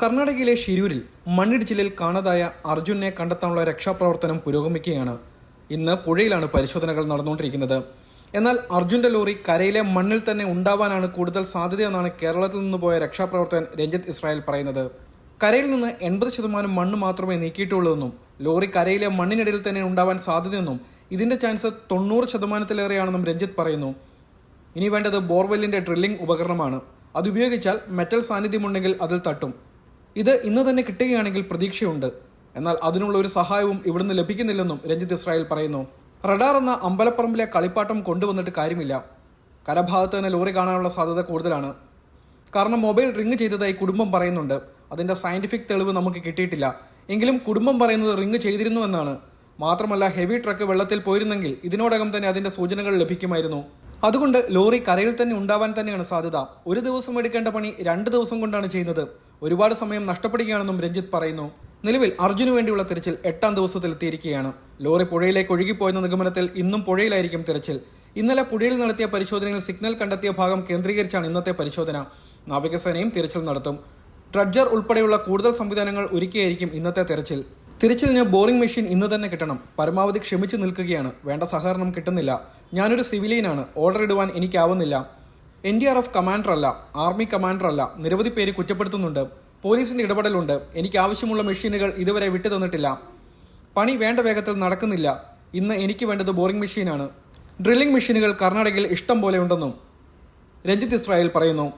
കർണാടകയിലെ ഷിരൂരിൽ മണ്ണിടിച്ചിലിൽ കാണാതായ അർജുനെ കണ്ടെത്താനുള്ള രക്ഷാപ്രവർത്തനം പുരോഗമിക്കുകയാണ്. ഇന്ന് പുഴയിലാണ് പരിശോധനകൾ നടന്നുകൊണ്ടിരിക്കുന്നത്. എന്നാൽ അർജുന്റെ ലോറി കരയിലെ മണ്ണിൽ തന്നെ ഉണ്ടാവാനാണ് കൂടുതൽ സാധ്യതയെന്നാണ് കേരളത്തിൽ നിന്ന് പോയ രക്ഷാപ്രവർത്തകൻ രഞ്ജിത്ത് ഇസ്രായേൽ പറയുന്നത്. കരയിൽ നിന്ന് എൺപത് ശതമാനം മണ്ണ് മാത്രമേ നീക്കിയിട്ടുള്ളൂവെന്നും ലോറി കരയിലെ മണ്ണിനിടയിൽ തന്നെ ഉണ്ടാവാൻ സാധ്യതയെന്നും ഇതിന്റെ ചാൻസ് തൊണ്ണൂറ് ശതമാനത്തിലേറെയാണെന്നും രഞ്ജിത്ത് പറയുന്നു. ഇനി വേണ്ടത് ബോർവെല്ലിന്റെ ഡ്രില്ലിംഗ് ഉപകരണമാണ്. അതുപയോഗിച്ചാൽ മെറ്റൽ സാന്നിധ്യമുണ്ടെങ്കിൽ അതിൽ തട്ടും. ഇത് ഇന്ന് തന്നെ കിട്ടുകയാണെങ്കിൽ പ്രതീക്ഷയുണ്ട്. എന്നാൽ അതിനുള്ള ഒരു സഹായവും ഇവിടുന്ന് ലഭിക്കുന്നില്ലെന്നും രഞ്ജിത്ത് ഇസ്രായേൽ പറയുന്നു. റഡാർ എന്ന അമ്പലപ്പറമ്പിലെ കളിപ്പാട്ടം കൊണ്ടുവന്നിട്ട് കാര്യമില്ല. കരഭാഗത്ത് തന്നെ ലോറി കാണാനുള്ള സാധ്യത കൂടുതലാണ്. കാരണം മൊബൈൽ റിങ് ചെയ്തതായി കുടുംബം പറയുന്നുണ്ട്. അതിന്റെ സയന്റിഫിക് തെളിവ് നമുക്ക് കിട്ടിയിട്ടില്ല. എങ്കിലും കുടുംബം പറയുന്നത് റിങ് ചെയ്തിരുന്നു എന്നാണ്. മാത്രമല്ല ഹെവി ട്രക്ക് വെള്ളത്തിൽ പോയിരുന്നെങ്കിൽ ഇതിനോടകം തന്നെ അതിന്റെ സൂചനകൾ ലഭിക്കുമായിരുന്നു. അതുകൊണ്ട് ലോറി കരയിൽ തന്നെ ഉണ്ടാവാൻ തന്നെയാണ് സാധ്യത. ഒരു ദിവസം എടുക്കേണ്ട പണി രണ്ട് ദിവസം കൊണ്ടാണ് ചെയ്യുന്നത്. ഒരുപാട് സമയം നഷ്ടപ്പെടുകയാണെന്നും രഞ്ജിത്ത് പറയുന്നു. നിലവിൽ അർജുനു വേണ്ടിയുള്ള തിരച്ചിൽ എട്ടാം ദിവസത്തിൽ എത്തിയിരിക്കുകയാണ് ലോറി പുഴയിലേക്ക് ഒഴുകിപ്പോയെന്ന നിഗമനത്തിൽ ഇന്നും പുഴയിലായിരിക്കും തിരച്ചിൽ. ഇന്നലെ പുഴയിൽ നടത്തിയ പരിശോധനയിൽ സിഗ്നൽ കണ്ടെത്തിയ ഭാഗം കേന്ദ്രീകരിച്ചാണ് ഇന്നത്തെ പരിശോധന. നാവികസേനയും തിരച്ചിൽ നടത്തും. ട്രഡ്ജർ ഉൾപ്പെടെയുള്ള കൂടുതൽ സംവിധാനങ്ങൾ ഒരുക്കിയായിരിക്കും ഇന്നത്തെ തെരച്ചിൽ. തിരച്ചിലിന് ബോറിംഗ് മെഷീൻ ഇന്ന് തന്നെ കിട്ടണം. പരമാവധി ക്ഷമിച്ചു നിൽക്കുകയാണ്. വേണ്ട സഹകരണം കിട്ടുന്നില്ല. ഞാനൊരു സിവിലിയനാണ്. ഓർഡർ ഇടുവാൻ എനിക്കാവുന്നില്ല. N D R F commander അല്ല ആർമി കമാൻഡർ അല്ല നിരവധി പേര് കുറ്റപ്പെടുത്തുന്നുണ്ട്. പോലീസിന്റെ ഇടപെടലുണ്ട്. എനിക്ക് ആവശ്യമുള്ള മെഷീനുകൾ ഇതുവരെ വിട്ടു തന്നിട്ടില്ല. പണി വേണ്ട വേഗത്തിൽ നടക്കുന്നില്ല. ഇന്ന് എനിക്ക് വേണ്ടത് ബോറിംഗ് മെഷീനാണ്. ഡ്രില്ലിംഗ് മെഷീനുകൾ കർണാടകയിൽ ഇഷ്ടം പോലെ ഉണ്ടെന്നും രഞ്ജിത് ഇസ്രായേൽ പറയുന്നു.